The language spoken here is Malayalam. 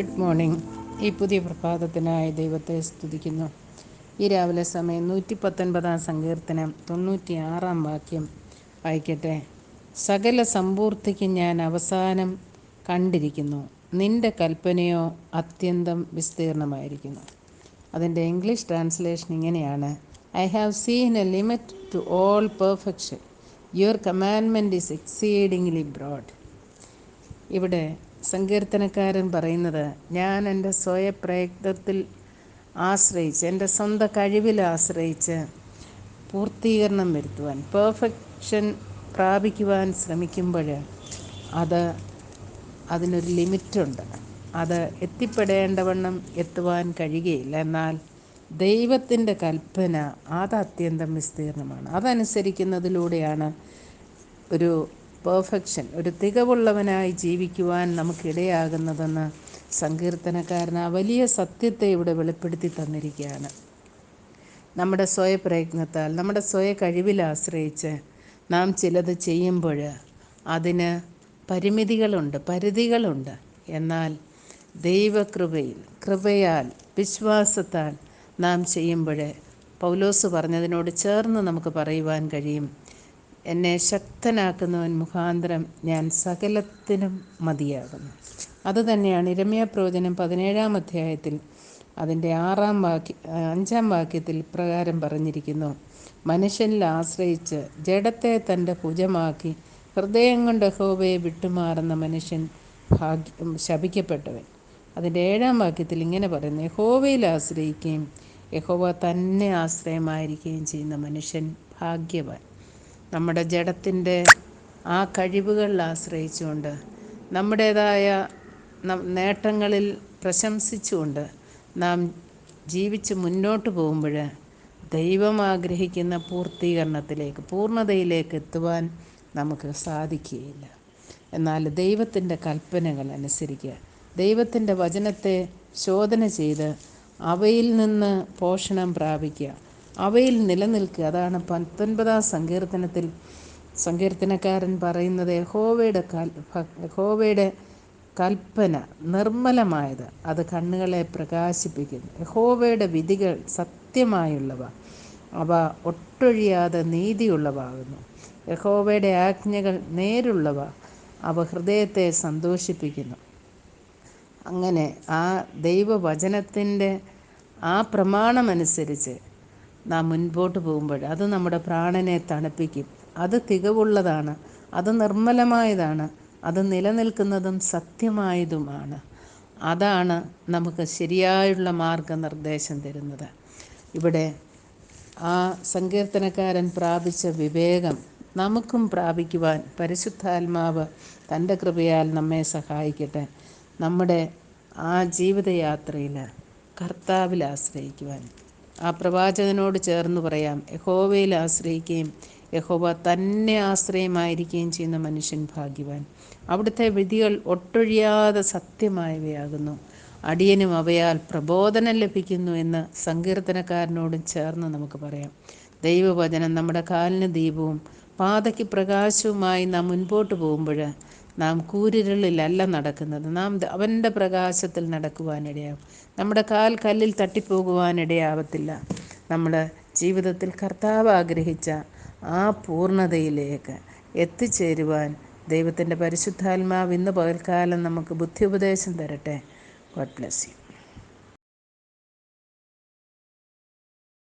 മോർണിംഗ് ഈ പുതിയ പ്രഭാതത്തിനായി ദൈവത്തെ സ്തുതിക്കുന്നു. ഈ രാവിലെ സമയം നൂറ്റി പത്തൊൻപതാം സങ്കീർത്തനം തൊണ്ണൂറ്റി ആറാം വാക്യം വായിക്കട്ടെ. സകല സമ്പൂർത്തിക്ക് ഞാൻ അവസാനം കണ്ടിരിക്കുന്നു. നിന്റെ കൽപ്പനയോ അത്യന്തം വിസ്തീർണമായിരിക്കുന്നു. അതിന്റെ ഇംഗ്ലീഷ് ട്രാൻസ്ലേഷൻ ഇങ്ങനെയാണ്. I have seen a limit to all perfection your കമാൻമെന്റ് is exceedingly broad ഇവിടെ സങ്കീർത്തനക്കാരൻ പറയുന്നത് ഞാൻ എന്റെ സ്വയപ്രയത്നത്തിൽ ആശ്രയിച്ച് എന്റെ സ്വന്തം കഴിവിൽ ആശ്രയിച്ച് പൂർത്തീകരണം വരുത്തുവാൻ പെർഫെക്ഷൻ പ്രാപിക്കുവാൻ ശ്രമിക്കുമ്പോൾ അത് അതിനൊരു ലിമിറ്റുണ്ട്. അത് എത്തിപ്പെടേണ്ടവണ്ണം എത്തുവാൻ കഴിയുകയില്ല. എന്നാൽ ദൈവത്തിന്റെ കൽപ്പന അത് അത്യന്തം വിസ്തീർണമാണ്. അതനുസരിക്കുന്നതിലൂടെയാണ് ഒരു പെർഫെക്ഷൻ ഒരു തികവുള്ളവനായി ജീവിക്കുവാൻ നമുക്കിടയാകുന്നതെന്ന് സങ്കീർത്തനക്കാരൻ ആ വലിയ സത്യത്തെ ഇവിടെ വെളിപ്പെടുത്തി തന്നിരിക്കുകയാണ്. നമ്മുടെ സ്വയപ്രയത്നത്താൽ നമ്മുടെ സ്വയ കഴിവിൽ ആശ്രയിച്ച് നാം ചിലത് ചെയ്യുമ്പോൾ അതിന് പരിമിതികളുണ്ട് പരിധികളുണ്ട്. എന്നാൽ ദൈവകൃപയിൽ കൃപയാൽ വിശ്വാസത്താൽ നാം ചെയ്യുമ്പോൾ പൗലോസ് പറഞ്ഞതിനോട് ചേർന്ന് നമുക്ക് പറയുവാൻ കഴിയും. എന്നെ ശക്തനാക്കുന്നവൻ മുഖാന്തരം ഞാൻ സകലത്തിനും മതിയാകുന്നു. അതുതന്നെയാണ് ഇരമ്യ പ്രവചനം പതിനേഴാം അധ്യായത്തിൽ അതിന്റെ ആറാം വാക്യ അഞ്ചാം വാക്യത്തിൽ പ്രകാരം പറഞ്ഞിരിക്കുന്നു. മനുഷ്യനിൽ ആശ്രയിച്ച് ജഡത്തെ തന്റെ ഭുജമാക്കി ഹൃദയം കൊണ്ട് ഹോബയെ വിട്ടുമാറുന്ന മനുഷ്യൻ ഭാഗ്യം ശപിക്കപ്പെട്ടവൻ. അതിന്റെ ഏഴാം വാക്യത്തിൽ ഇങ്ങനെ പറയുന്നു യഹോവയിൽ ആശ്രയിക്കുകയും യഹോവ തന്നെ ആശ്രയമായിരിക്കുകയും ചെയ്യുന്ന മനുഷ്യൻ ഭാഗ്യവാൻ. നമ്മുടെ ജഡത്തിന്റെ ആ കഴിവുകളിൽ ആശ്രയിച്ചുകൊണ്ട് നമ്മുടേതായ നേട്ടങ്ങളിൽ പ്രശംസിച്ചുകൊണ്ട് നാം ജീവിച്ച് മുന്നോട്ട് പോകുമ്പോൾ ദൈവം ആഗ്രഹിക്കുന്ന പൂർത്തീകരണത്തിലേക്ക് പൂർണതയിലേക്ക് എത്തുവാൻ നമുക്ക് സാധിക്കുകയില്ല. എന്നാൽ ദൈവത്തിന്റെ കൽപ്പനകൾ അനുസരിക്കുക. ദൈവത്തിന്റെ വചനത്തെ ശോധന ചെയ്ത് അവയിൽ നിന്ന് പോഷണം പ്രാപിക്കുക. അവയിൽ നിലനിൽക്കുക. അതാണ് പത്തൊൻപതാം സങ്കീർത്തനത്തിൽ സങ്കീർത്തനക്കാരൻ പറയുന്നത് യഹോവയുടെ കൽ യഹോവയുടെ കൽപ്പന നിർമ്മലമായത് അത് കണ്ണുകളെ പ്രകാശിപ്പിക്കുന്നു. യഹോവയുടെ വിധികൾ സത്യമായുള്ളവ അവ ഒട്ടൊഴിയാതെ നീതിയുള്ളവാകുന്നു. യഹോവയുടെ ആജ്ഞകൾ നേരുള്ളവ അവ ഹൃദയത്തെ സന്തോഷിപ്പിക്കുന്നു. അങ്ങനെ ആ ദൈവവചനത്തിന്റെ ആ പ്രമാണമനുസരിച്ച് നാം മുൻപോട്ട് പോകുമ്പോൾ അത് നമ്മുടെ പ്രാണനെ തണുപ്പിക്കും. അത് തികവുള്ളതാണ്. അത് നിർമ്മലമായതാണ്. അത് നിലനിൽക്കുന്നതും സത്യമായതുമാണ്. അതാണ് നമുക്ക് ശരിയായുള്ള മാർഗനിർദ്ദേശം തരുന്നത്. ഇവിടെ ആ സങ്കീർത്തനക്കാരൻ പ്രാപിച്ച വിവേകം നമുക്കും പ്രാപിക്കുവാൻ പരിശുദ്ധാത്മാവ് തന്റെ കൃപയാൽ നമ്മെ സഹായിക്കട്ടെ. നമ്മുടെ ആ ജീവിതയാത്രയിൽ കർത്താവിൽ ആശ്രയിക്കുവാൻ ആ പ്രവാചകനോട് ചേർന്ന് പറയാം യഹോവയിൽ ആശ്രയിക്കുകയും യഹോവ തന്നെ ആശ്രയമായിരിക്കുകയും ചെയ്യുന്ന മനുഷ്യൻ ഭാഗ്യവാൻ. അവിടുത്തെ വിധികൾ ഒട്ടൊഴിയാതെ സത്യമായവയാകുന്നു. അടിയനും അവയാൽ പ്രബോധനം ലഭിക്കുന്നു എന്ന് സങ്കീർത്തനക്കാരനോടും ചേർന്ന് നമുക്ക് പറയാം. ദൈവവചനം നമ്മുടെ കാലിന് ദീപവും പാതയ്ക്ക് പ്രകാശവുമായി നാം മുൻപോട്ട് പോകുമ്പോൾ നാം കൂരിരുളിലല്ല നടക്കുന്നത്. നാം അവന്റെ പ്രകാശത്തിൽ നടക്കുവാനിടയാവും. നമ്മുടെ കാൽ കല്ലിൽ തട്ടിപ്പോകുവാനിടയാവത്തില്ല. നമ്മുടെ ജീവിതത്തിൽ കർത്താവ് ആഗ്രഹിച്ച ആ പൂർണതയിലേക്ക് എത്തിച്ചേരുവാൻ ദൈവത്തിന്റെ പരിശുദ്ധാത്മാവ് ഇന്ന് പകൽക്കാലം നമുക്ക് ബുദ്ധി ഉപദേശം തരട്ടെ. God bless you